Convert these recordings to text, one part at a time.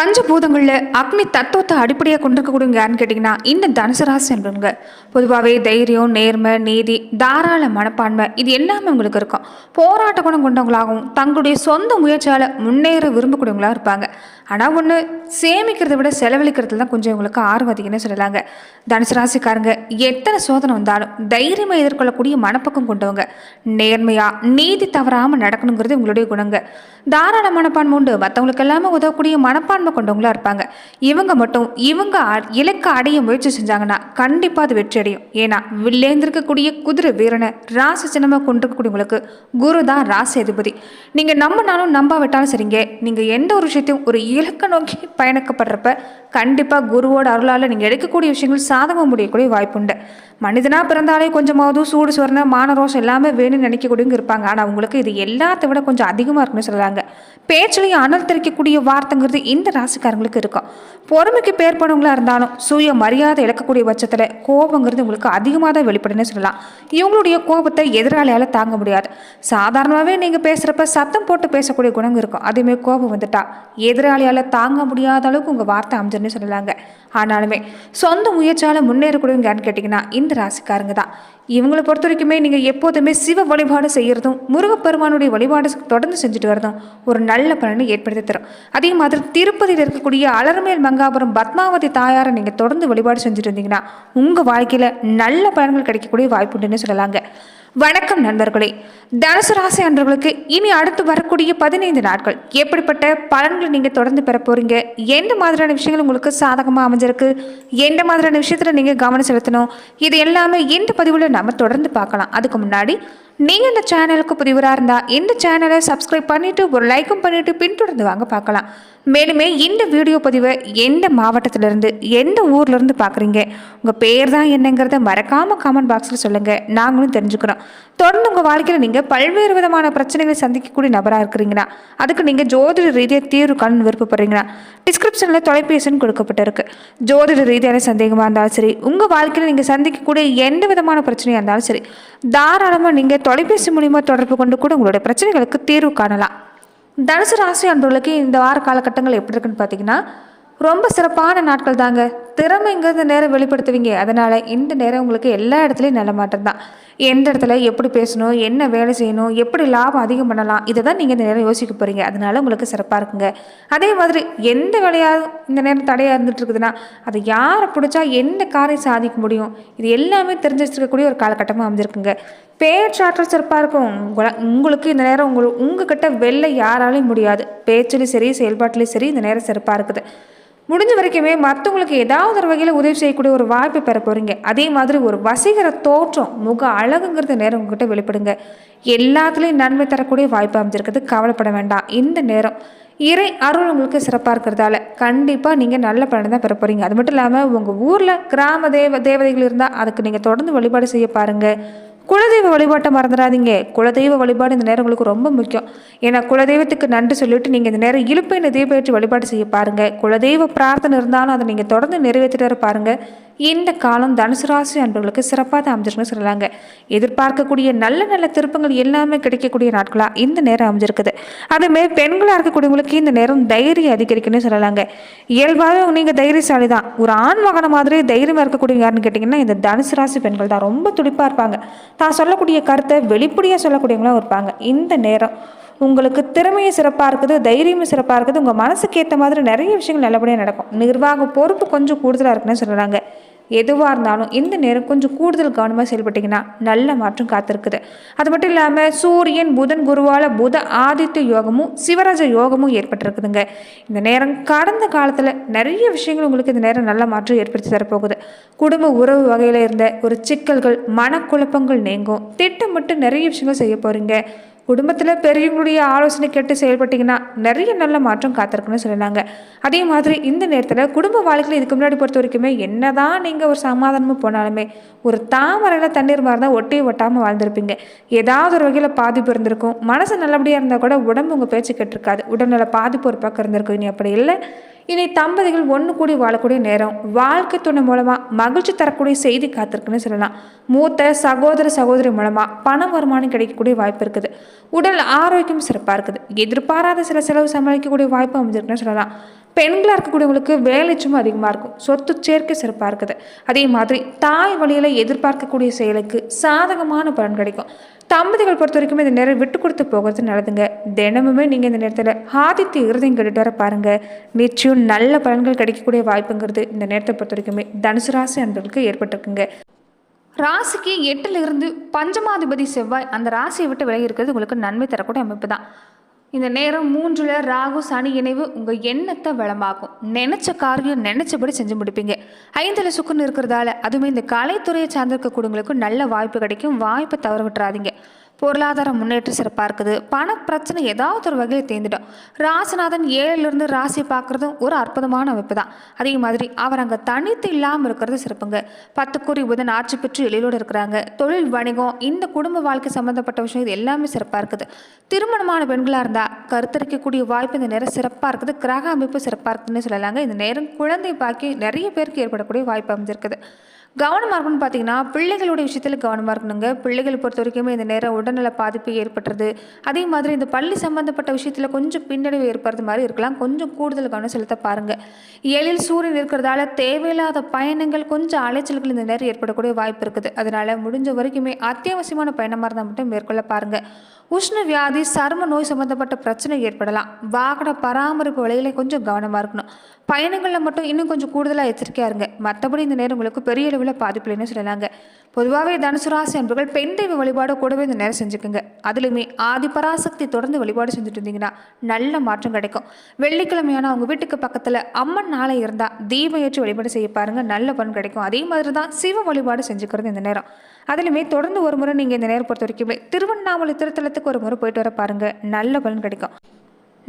பஞ்சபூதங்களில் அக்னி தத்துவத்தை அடிப்படையாக கொண்டிருக்கக்கூடியவங்க யாருன்னு கேட்டிங்கன்னா இந்த தனுசு ராசி என்பவங்க பொதுவாகவே தைரியம் நேர்மை நீதி தாராள மனப்பான்மை இது எல்லாமே உங்களுக்கு இருக்கும். போராட்ட குணம் கொண்டவங்களாகவும் தங்களுடைய சொந்த முயற்சியால் முன்னேற விரும்பக்கூடியவங்களாக இருப்பாங்க. ஆனால் ஒன்று சேமிக்கிறதை விட செலவழிக்கிறதுல தான் கொஞ்சம் இவங்களுக்கு ஆர்வம் அதிகம்னு சொல்லலாங்க. தனுசு ராசிக்காரங்க எத்தனை சோதனை வந்தாலும் தைரியமாக எதிர்கொள்ளக்கூடிய மனப்பக்கம் கொண்டவங்க. நேர்மையாக நீதி தவறாமல் நடக்கணுங்கிறது இவங்களுடைய குணங்க. தாராள மனப்பான்மை உண்டு. மற்றவங்களுக்கு எல்லாமே உதவக்கூடிய மனப்பான்மை கொண்டவங்களா இருப்பாங்க. இவங்க மட்டும் இவங்க அ- இலக்கை அடைய முயற்சி செஞ்சாங்கன்னா கண்டிப்பாக அது வெற்றி அடையும். ஏன்னா வில்லேந்திருக்கக்கூடிய குதிரை வீரனை ராசி சின்னமாக கொண்டிருக்கக்கூடியவங்களுக்கு குரு தான் ராசி அதிபதி. நீங்கள் நம்பினாலும் நம்பாவிட்டாலும் சரிங்க. நீங்கள் எந்த ஒரு விஷயத்தையும் ஒரு இலக்கை நோக்கி பயணிக்கப்படுறப்ப கண்டிப்பாக குருவோட அருளால் நீங்கள் எடுக்கக்கூடிய விஷயங்கள் சாதகம் முடியக்கூடிய வாய்ப்புண்டு மனிதனாக பிறந்தாலே கொஞ்சமாவது சூடு சொரண மானரோஷம் எல்லாமே வேணும்னு நினைக்கக்கூடியவங்க இருப்பாங்க. ஆனால் அவங்களுக்கு இது எல்லாத்தை விட கொஞ்சம் அதிகமாக இருக்குன்னு சொல்கிறாங்க பேச்சிலையும் அனல் தெரிக்கக்கூடிய வார்த்தைங்கிறது இந்த ராசிக்காரங்களுக்கு இருக்கும் பொறுமைக்கு பேர் போனவங்களா இருந்தாலும் சுய மரியாதை இழக்கக்கூடிய பட்சத்தில் கோபங்கிறது உங்களுக்கு அதிகமாக தான் வெளிப்படுன்னு சொல்லலாம். இவங்களுடைய கோபத்தை எதிராளியால் தாங்க முடியாது. சாதாரணமாகவே நீங்கள் பேசுகிறப்ப சத்தம் போட்டு பேசக்கூடிய குணம் இருக்கும். அதேமாரி கோபம் வந்துட்டா எதிராளியால் தாங்க முடியாத அளவுக்கு உங்கள் வார்த்தை அமைஞ்சிருன்னு சொல்லலாங்க. ஆனாலுமே சொந்த முயற்சியால் முன்னேறக்கூடியவங்க யாருன்னு கேட்டிங்கன்னா இந்த ராசிக்காரங்க தான். இவங்களை பொறுத்த வரைக்குமே நீங்கள் எப்போதுமே சிவ வழிபாடு செய்கிறதும் முருகப்பெருமானுடைய வழிபாடு தொடர்ந்து செஞ்சுட்டு வரதும் ஒரு நல்ல பலனை ஏற்படுத்தி தரும். அதே மாதிரி திருப்பதியில் இருக்கக்கூடிய அலர்மேல் மங்காபுரம் பத்மாவதி தாயாரை நீங்கள் தொடர்ந்து வழிபாடு செஞ்சுட்டு இருந்தீங்கன்னா உங்கள் வாழ்க்கையில் நல்ல பலன்கள் கிடைக்கக்கூடிய வாய்ப்புண்டுன்னு சொல்லலாங்க. வணக்கம் நண்பர்களே. தனுசு ராசி அன்பர்களுக்கு இனி அடுத்து வரக்கூடிய பதினைந்து நாட்கள் எப்படிப்பட்ட பலன்களை நீங்கள் தொடர்ந்து பெற போகிறீங்க எந்த மாதிரியான விஷயங்கள் உங்களுக்கு சாதகமாக அமைஞ்சிருக்கு? எந்த மாதிரியான விஷயத்தில் நீங்கள் கவனம் செலுத்தணும்? இது எல்லாமே இந்த பதிவில் நம்ம தொடர்ந்து பார்க்கலாம். அதுக்கு முன்னாடி நீங்கள் இந்த சேனலுக்கு புதிவராக இருந்தால் இந்த சேனலை சப்ஸ்கிரைப் பண்ணிவிட்டு ஒரு லைக்கும் பண்ணிவிட்டு பின்தொடர்ந்து வாங்க பார்க்கலாம். மேலுமே இந்த வீடியோ பதிவை எந்த மாவட்டத்திலேருந்து எந்த ஊர்லேருந்து பார்க்குறீங்க? உங்கள் பேர் தான் என்னங்கிறத மறக்காமல் கமெண்ட் பாக்ஸில் சொல்லுங்கள் நாங்களும் தெரிஞ்சுக்கிறோம். தொடர்ந்து உங்கள் வாழ்க்கையில் நீங்கள் பல்வேறு விதமான பிரச்சனைகளை சந்திக்கக்கூடிய நபராக இருக்கிறீங்கன்னா அதுக்கு நீங்கள் ஜோதிட ரீதியாக தீர்வு காணும் விருப்பப்படுறீங்கன்னா டிஸ்கிரிப்ஷனில் தொலைபேசின்னு கொடுக்கப்பட்டிருக்கு. ஜோதிட ரீதியான சந்தேகமாக இருந்தாலும் சரி உங்கள் வாழ்க்கையில் நீங்கள் சந்திக்கக்கூடிய எந்த விதமான பிரச்சனையாக இருந்தாலும் சரி தாராளமாக நீங்கள் தொலைபேசி மூலிமா தொடர்பு கொண்டு கூட உங்களுடைய பிரச்சனைகளுக்கு தீர்வு காணலாம். தனுசு ராசி அன்பர்களுக்கு இந்த வார காலகட்டங்கள் எப்படி இருக்குன்னு பார்த்தீங்கன்னா ரொம்ப சிறப்பான நாட்கள் தாங்க. திறமைங்கிறது நேரம் வெளிப்படுத்துவீங்க. அதனால் இந்த நேரம் உங்களுக்கு எல்லா இடத்துலையும் நல்ல மாற்றம் தான். எந்த இடத்துல எப்படி பேசணும் என்ன வேலை செய்யணும் எப்படி லாபம் அதிகம் பண்ணலாம் இதை தான் நீங்கள் இந்த நேரம் யோசிக்க போகிறீங்க அதனால் உங்களுக்கு சிறப்பாக இருக்குங்க. அதே மாதிரி எந்த வேலையாக இந்த நேரம் தடையாக இருந்துட்டு இருக்குதுன்னா அது யாரை பிடிச்சா எந்த காரியம் சாதிக்க முடியும்? இது எல்லாமே தெரிஞ்சு வச்சுருக்கக்கூடிய ஒரு காலகட்டமாக அமைஞ்சிருக்குங்க. பேச்சாற்றல் சிறப்பாக இருக்கும். உங்களை உங்களுக்கு இந்த நேரம் உங்கள் உங்ககிட்ட வெளில யாராலையும் முடியாது. பேச்சிலையும் சரி செயல்பாட்டிலையும் சரி இந்த நேரம் சிறப்பாக இருக்குது. முடிஞ்ச வரைக்குமே மற்றவங்களுக்கு ஏதாவது ஒரு வகையில் உதவி செய்யக்கூடிய ஒரு வாய்ப்பை பெற போகிறீங்க அதே மாதிரி ஒரு வசீகர தோற்றம் முக அழகுங்கிறது நேரம் உங்ககிட்ட வெளிப்படுங்க. எல்லாத்துலேயும் நன்மை தரக்கூடிய வாய்ப்பு அமைஞ்சிருக்கிறது கவலைப்பட வேண்டாம். இந்த நேரம் இறை அருள் உங்களுக்கு சிறப்பாக இருக்கிறதால கண்டிப்பாக நீங்கள் நல்ல பலனை தான் பெற போகிறீங்க அது மட்டும் இல்லாமல் உங்கள் ஊரில் கிராம தேவ தேவதைகள் இருந்தால் அதுக்கு நீங்கள் தொடர்ந்து வழிபாடு செய்ய பாருங்கள் குலதெய்வ வழிபாட்டை மறந்துடாதீங்க. குலதெய்வ வழிபாடு இந்த நேரம் உங்களுக்கு ரொம்ப முக்கியம். ஏன்னா குலதெய்வத்துக்கு நன்றி சொல்லிட்டு நீங்கள் இந்த நேரம் இழுப்பை தீபேற்றி வழிபாடு செய்ய பாருங்கள் குலதெய்வ பிரார்த்தனை இருந்தாலும் அதை நீங்கள் தொடர்ந்து நிறைவேற்றிட்டு வர இந்த காலம் தனுசு ராசி அன்பர்களுக்கு சிறப்பாக அமைஞ்சிருக்குன்னு சொல்லலாங்க. எதிர்பார்க்கக்கூடிய நல்ல நல்ல திருப்பங்கள் எல்லாமே கிடைக்கக்கூடிய நாட்களாக இந்த நேரம் அமைஞ்சிருக்குது. அதுமாரி பெண்களாக இருக்கக்கூடியவங்களுக்கு இந்த நேரம் தைரியம் அதிகரிக்குன்னு சொல்லலாங்க. இயல்பாகவே நீங்கள் தைரியசாலி தான் ஒரு ஆண் மகன மாதிரி தைரியமாக இருக்கக்கூடிய யாருன்னு கேட்டிங்கன்னா இந்த தனுசு ராசி பெண்கள் தான் ரொம்ப துடிப்பாக இருப்பாங்க. தான் சொல்லக்கூடிய கருத்தை வெளிப்படையாக சொல்லக்கூடியவங்களும் இருப்பாங்க. இந்த நேரம் உங்களுக்கு திறமையும் சிறப்பாக இருக்குது தைரியமும் சிறப்பாக இருக்குது. உங்கள் மனசுக்கு ஏற்ற மாதிரி நிறைய விஷயங்கள் நல்லபடியாக நடக்கும். நிர்வாக பொறுப்பு கொஞ்சம் கூடுதலாக இருக்குன்னு சொல்கிறாங்க எதுவாக இருந்தாலும் இந்த நேரம் கொஞ்சம் கூடுதல் கவனமாக செயல்பட்டிங்கன்னா நல்ல மாற்றம் காத்திருக்குது. அது மட்டும் இல்லாமல் சூரியன் புதன் குருவால் புத ஆதித்ய யோகமும் சிவராஜ யோகமும் ஏற்பட்டிருக்குதுங்க. இந்த நேரம் கடந்த காலத்தில் நிறைய விஷயங்கள் உங்களுக்கு இந்த நேரம் நல்ல மாற்றம் ஏற்படுத்தி தரப்போகுது. குடும்ப உறவு வகையில் இருந்த ஒரு சிக்கல்கள் மனக்குழப்பங்கள் நீங்கும். திட்டமிட்டு நிறைய விஷயங்கள் செய்ய போகிறீங்க குடும்பத்தில் பெரியவங்களுடைய ஆலோசனை கேட்டு செயல்பட்டீங்கன்னா நிறைய நல்ல மாற்றம் காத்திருக்குன்னு சொல்லலாங்க அதே மாதிரி இந்த நேரத்தில் குடும்ப வாழ்க்கையில் இதுக்கு முன்னாடி பொறுத்த வரைக்குமே என்னதான் நீங்கள் ஒரு சமாதானமும் போனாலுமே ஒரு தாமரையில் தண்ணீர் மாதிரி தான் ஒட்டி ஒட்டாமல் வாழ்ந்திருப்பீங்க. ஏதாவது ஒரு வகையில் பாதிப்பு இருந்திருக்கும். மனசு நல்லபடியாக இருந்தால் கூட உடம்பு உங்கள் பேச்சு கேட்டிருக்காது. உடல்நல பாதிப்பு ஒரு பக்கம் இருந்திருக்கும். இனி அப்படி இல்லை. இனி தம்பதிகள் ஒன்று கூடி வாழக்கூடிய நேரம். வாழ்க்கை துணை மூலமாக மகிழ்ச்சி தரக்கூடிய செய்தி காத்திருக்குன்னு சொல்லலாம். மூத்த சகோதர சகோதரி மூலமாக பண வருமானம் கிடைக்கக்கூடிய வாய்ப்பு இருக்குது. உடல் ஆரோக்கியம் சிறப்பாக இருக்குது. எதிர்பாராத சில செலவு சமாளிக்கக்கூடிய வாய்ப்பு அமைஞ்சிருக்குன்னு சொல்லலாம். பெண்களாக இருக்கக்கூடியவங்களுக்கு வேலை சும்மா அதிகமாக இருக்கும். சொத்து சேர்க்கை சிறப்பாக இருக்குது. அதே மாதிரி தாய் வழியில் எதிர்பார்க்கக்கூடிய செயலுக்கு சாதகமான பலன் கிடைக்கும். தம்பதிகள் பொறுத்த வரைக்கும் இந்த நேரம் விட்டு கொடுத்து போகிறது நல்லதுங்க. தினமுமே நீங்கள் இந்த நேரத்தில் ஆதித்ய இறுதியும் கேட்டுட்டு வர பாருங்கள் நிச்சயம் நல்ல பலன்கள் கிடைக்கக்கூடிய வாய்ப்புங்கிறது இந்த நேரத்தை பொறுத்த வரைக்குமே தனுசு ராசி அன்பர்களுக்கு ஏற்பட்டிருக்குங்க. ராசிக்கு எட்டில் இருந்து பஞ்சமாதிபதி செவ்வாய் அந்த ராசியை விட்டு விலகி இருக்கிறது உங்களுக்கு நன்மை தரக்கூடிய அமைப்பு தான். இந்த நேரம் மூன்றுல ராகு சனி இணைவு உங்கள் எண்ணத்தை வளமாக்கும். நினச்ச காரியம் நினச்சபடி செஞ்சு முடிப்பீங்க. ஐந்தில் சுக்குன்னு இருக்கிறதால அதுவுமே இந்த கலைத்துறையை சார்ந்திருக்க சார்ந்திருக்கக்கூடியவங்களுக்கு நல்ல வாய்ப்பு கிடைக்கும். வாய்ப்பை தவற விட்டுறாதீங்க பொருளாதார முன்னேற்றம் சிறப்பாக இருக்குது. பண பிரச்சனை ஏதாவது ஒரு வகையில் தேர்ந்துடும். ராசிநாதன் ஏழிலிருந்து ராசி பார்க்குறதும் ஒரு அற்புதமான அமைப்பு தான் அதே மாதிரி அவர் அங்கே தனித்து இல்லாமல் இருக்கிறது சிறப்புங்க. பத்து கோடி புதன் ஆட்சி பெற்று எழிலோடு இருக்கிறாங்க. தொழில் வணிகம் இந்த குடும்ப வாழ்க்கை சம்மந்தப்பட்ட விஷயம் இது எல்லாமே சிறப்பாக இருக்குது. திருமணமான பெண்களாக இருந்தால் கருத்தரிக்கக்கூடிய வாய்ப்பு இந்த நேரம் சிறப்பாக இருக்குது. கிரக அமைப்பு சிறப்பாக இருக்குதுன்னு சொல்லலாங்க. இந்த நேரம் குழந்தை பாக்கி நிறைய பேருக்கு ஏற்படக்கூடிய வாய்ப்பு அமைஞ்சிருக்குது. கவனமாக இருக்குன்னு பார்த்தீங்கன்னா பிள்ளைகளுடைய விஷயத்தில் கவனமாக இருக்கணுங்க. பிள்ளைகளை பொறுத்த வரைக்குமே இந்த நேரம் உடல்நல பாதிப்பு ஏற்படுறது. அதே மாதிரி இந்த பள்ளி சம்பந்தப்பட்ட விஷயத்தில் கொஞ்சம் பின்னடைவு ஏற்படுறது மாதிரி இருக்கலாம். கொஞ்சம் கூடுதல் கவனம் செலுத்த பாருங்கள் எழில் சூரியன் இருக்கிறதால தேவையில்லாத பயணங்கள் கொஞ்சம் அலைச்சல்கள் இந்த நேரம் ஏற்படக்கூடிய வாய்ப்பு இருக்குது. அதனால் முடிஞ்ச வரைக்குமே அத்தியாவசியமான பயணமாக இருந்தால் மட்டும் மேற்கொள்ள பாருங்கள் உஷ்ண வியாதி சரும நோய் சம்மந்தப்பட்ட பிரச்சனை ஏற்படலாம். வாகன பராமரிப்பு வழியில் கொஞ்சம் கவனமாக இருக்கணும். பயணங்களில் மட்டும் இன்னும் கொஞ்சம் கூடுதலாக எச்சரிக்கையாக இருங்க. மற்றபடி இந்த நேரம் உங்களுக்கு பெரிய அளவில் பாதிப்பு இல்லைன்னு சொல்லலாங்க. பொதுவாகவே தனுசு ராசி அன்பர்கள் பெண் தெய்வ வழிபாடு கூடவே இந்த நேரம் செஞ்சுக்கோங்க. அதுலேயுமே ஆதி பராசக்தி தொடர்ந்து வழிபாடு செஞ்சுட்டு இருந்தீங்கன்னா நல்ல மாற்றம் கிடைக்கும். வெள்ளிக்கிழமையான அவங்க வீட்டுக்கு பக்கத்தில் அம்மன் நாளை இருந்தால் தீபம் ஏற்றி வழிபாடு செய்ய பாருங்கள் நல்ல பலன் கிடைக்கும். அதே மாதிரி தான் சிவ வழிபாடு செஞ்சுக்கிறது இந்த நேரம். அதுலையுமே தொடர்ந்து ஒரு முறை நீங்கள் இந்த நேரம் பொறுத்த வரைக்குமே திருவண்ணாமலை திருத்தலத்துக்கு ஒரு முறை போயிட்டு வர பாருங்க. நல்ல பலன் கிடைக்கும்.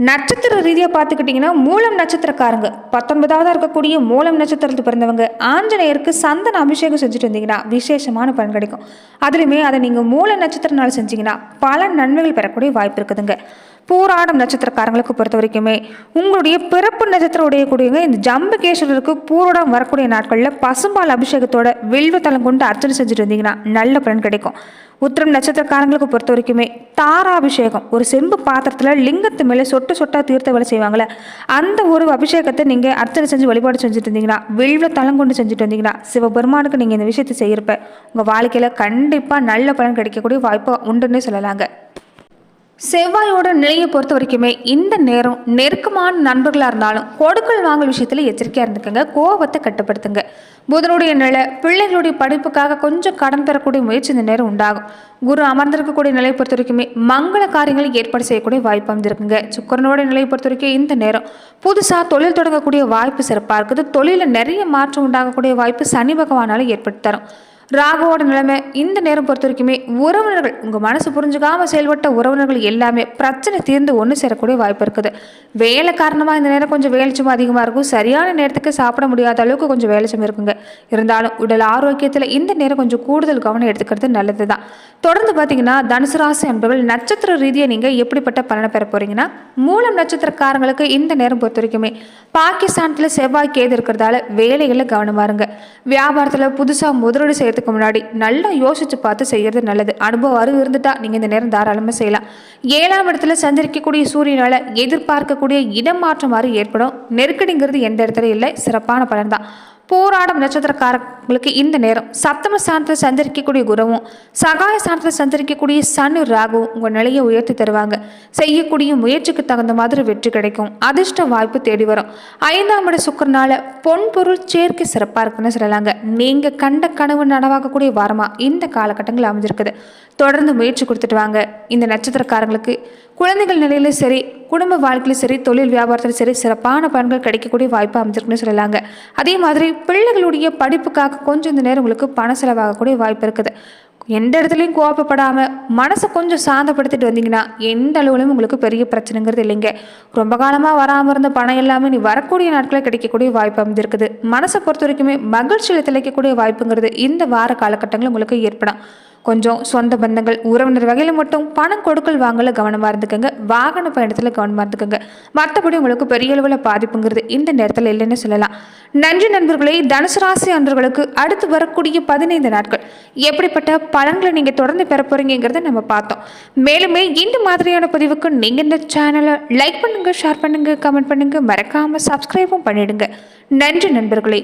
நட்சத்திர ரீதியாக பார்த்துக்கிட்டிங்கன்னா மூலம் நட்சத்திரக்காரங்க. பத்தொன்பதாவதாக இருக்கக்கூடிய மூலம் நட்சத்திரத்தில் பிறந்தவங்க. ஆஞ்சநேயருக்கு சந்தன அபிஷேகம் செஞ்சுட்டு இருந்தீங்கன்னா விசேஷமான பலன் கிடைக்கும். அதுலேயுமே அதை நீங்கள் மூல நட்சத்திர நாள் செஞ்சீங்கன்னா பல நன்மைகள் பெறக்கூடிய வாய்ப்பு இருக்குதுங்க. பூராடம் நட்சத்திரக்காரங்களுக்கு பொறுத்த வரைக்குமே உங்களுடைய பிறப்பு நட்சத்திரம் உடையக்கூடியவங்க இந்த ஜம்புகேஸ்வரருக்கு பூரோடம் வரக்கூடிய நாட்களில் பசும்பால் அபிஷேகத்தோட வில்வ தளம் கொண்டு அர்ச்சனை செஞ்சுட்டு வந்தீங்கன்னா நல்ல பலன் கிடைக்கும். உத்திரம் நட்சத்திரக்காரங்களுக்கு பொறுத்த வரைக்குமே தாராபிஷேகம் ஒரு செம்பு பாத்திரத்தில் லிங்கத்து மேலே சொட்டு சொட்டாக தீர்த்த வேலை செய்வாங்களே அந்த ஒரு அபிஷேகத்தை நீங்கள் அர்ச்சனை செஞ்சு வழிபாடு செஞ்சுட்டு இருந்தீங்கன்னா வில்வ தளம் கொண்டு செஞ்சுட்டு வந்தீங்கன்னா சிவபெருமானுக்கு நீங்கள் இந்த விஷயத்தை செய்கிறப்ப உங்கள் வாழ்க்கையில் கண்டிப்பாக நல்ல பலன் கிடைக்கக்கூடிய வாய்ப்பு உண்டுன்னு சொல்லலாங்க. செவ்வாயோட நிலையை பொறுத்த வரைக்குமே இந்த நேரம் நெருக்கமான நண்பர்களாக இருந்தாலும் கொடுக்கல் வாங்கல் விஷயத்தில் எச்சரிக்கையாக இருந்துக்கங்க கோபத்தை கட்டுப்படுத்துங்க. புதனுடைய நிலை பிள்ளைகளுடைய படிப்புக்காக கொஞ்சம் கடன் பெறக்கூடிய முயற்சி இந்த நேரம் உண்டாகும். குரு அமர்ந்திருக்கக்கூடிய நிலையை பொறுத்த வரைக்குமே மங்கள காரியங்களை ஏற்பாடு செய்யக்கூடிய வாய்ப்பு அமைந்திருக்குங்க சுக்கரனோட நிலையை பொறுத்த வரைக்கும் இந்த நேரம் புதுசாக தொழில் தொடங்கக்கூடிய வாய்ப்பு சிறப்பாக இருக்குது. தொழிலில் நிறைய மாற்றம் உண்டாகக்கூடிய வாய்ப்பு சனி பகவானால் ஏற்பட்டு தரும். ராகுவோட நிலைமை இந்த நேரம் பொறுத்த வரைக்குமே உறவினர்கள் உங்கள் மனசு புரிஞ்சுக்காமல் செயல்பட்ட உறவினர்கள் எல்லாமே பிரச்சனை தீர்ந்து ஒன்று சேரக்கூடிய வாய்ப்பு இருக்குது. வேலை காரணமாக இந்த நேரம் கொஞ்சம் வேலை அதிகமாக இருக்கும். சரியான நேரத்துக்கு சாப்பிட முடியாத அளவுக்கு கொஞ்சம் வேலைச்சம் இருக்குங்க. இருந்தாலும் உடல் ஆரோக்கியத்தில் இந்த நேரம் கொஞ்சம் கூடுதல் கவனம் எடுத்துக்கிறது நல்லது தான் தொடர்ந்து பார்த்தீங்கன்னா தனுசு ராசி என்பவர்கள் நட்சத்திர ரீதியாக நீங்கள் எப்படிப்பட்ட பலனை பெற போகிறீங்கன்னா மூலம் நட்சத்திரக்காரங்களுக்கு இந்த நேரம் பொறுத்த வரைக்குமே பாகிஸ்தானத்தில் செவ்வாய் கேது இருக்கிறதால வேலைகளில் கவனமாக இருங்க. வியாபாரத்தில் புதுசாக முதலீடு செய்யறதுக்கு முன்னாடி நல்லா யோசிச்சு பார்த்து செய்யறது நல்லது. அனுபவம் அறிவு இருந்துட்டா நீங்கள் இந்த நேரம் தாராளமாக செய்யலாம். ஏழாம் இடத்துல சந்திரிக்கக்கூடிய சூரியனால எதிர்பார்க்கக்கூடிய இடமாற்றம் மாதிரி ஏற்படும். நெருக்கடிங்கிறது எந்த இடத்துல இல்லை. சிறப்பான பலன் தான் போராடும் நட்சத்திரக்காரங்களுக்கு இந்த நேரம் சப்தம ஸ்தானத்தில் சந்தரிக்கக்கூடிய குருவும் சகாய ஸ்தானத்தில் சந்தரிக்கக்கூடிய சனு ராகவும் உங்கள் நிலையை உயர்த்தி தருவாங்க. செய்யக்கூடிய முயற்சிக்கு தகுந்த மாதிரி வெற்றி கிடைக்கும். அதிர்ஷ்ட வாய்ப்பு தேடி வரும். ஐந்தாம் இட சுக்கரனால பொன் பொருள் சேர்க்கை சிறப்பாக இருக்குன்னு சொல்லலாங்க. நீங்கள் கண்ட கனவு நனவாகக்கூடிய வாரமாக இந்த காலகட்டங்கள் அமைஞ்சிருக்குது. தொடர்ந்து முயற்சி கொடுத்துட்டு வாங்க. இந்த நட்சத்திரக்காரங்களுக்கு குழந்தைகள் நிலையிலும் சரி குடும்ப வாழ்க்கையிலும் சரி தொழில் வியாபாரத்திலும் சரி சிறப்பான பலன்கள் கிடைக்கக்கூடிய வாய்ப்பு அமைஞ்சிருக்குன்னு சொல்லலாங்க. அதே மாதிரி பிள்ளைகளுடைய படிப்புக்காக கொஞ்சம் இந்த நேரம் உங்களுக்கு பண செலவாகக்கூடிய வாய்ப்பு இருக்குது. எந்த இடத்துலையும் கோபப்படாமல் மனசை கொஞ்சம் சாந்தப்படுத்திட்டு வந்தீங்கன்னா எந்த அளவுலையும் உங்களுக்கு பெரிய பிரச்சனைங்கிறது இல்லைங்க. ரொம்ப காலமாக வராமல் இருந்த பணம் எல்லாமே நீ வரக்கூடிய நாட்களில் கிடைக்கக்கூடிய வாய்ப்பு அமைஞ்சிருக்குது. மனசை பொறுத்த வரைக்குமே மகிழ்ச்சியில் திளைக்கக்கூடிய வாய்ப்புங்கிறது இந்த வார காலகட்டங்களில் உங்களுக்கு ஏற்படும். கொஞ்சம் சொந்த பந்தங்கள் உறவினர் வகையில் மட்டும் பணம் கொடுக்கல் வாங்கல கவனமாக இருந்துக்கோங்க. வாகன பயணத்தில் கவனமாக இருந்துக்கோங்க. மற்றபடி உங்களுக்கு பெரிய அளவில் பாதிப்புங்கிறது இந்த நேரத்தில் இல்லைன்னு சொல்லலாம். நன்றி நண்பர்களே தனுசு ராசி அன்பர்களுக்கு அடுத்து வரக்கூடிய பதினைந்து நாட்கள். எப்படிப்பட்ட பலன்களை நீங்கள் தொடர்ந்து பெற போறீங்கிறத நம்ம பார்த்தோம். மேலுமே இந்த மாதிரியான பதிவுக்கு நீங்கள் இந்த சேனலை லைக் பண்ணுங்கள் ஷேர் பண்ணுங்கள் கமெண்ட் பண்ணுங்கள் மறக்காமல் சப்ஸ்கிரைபும் பண்ணிடுங்க. நன்றி நண்பர்களே.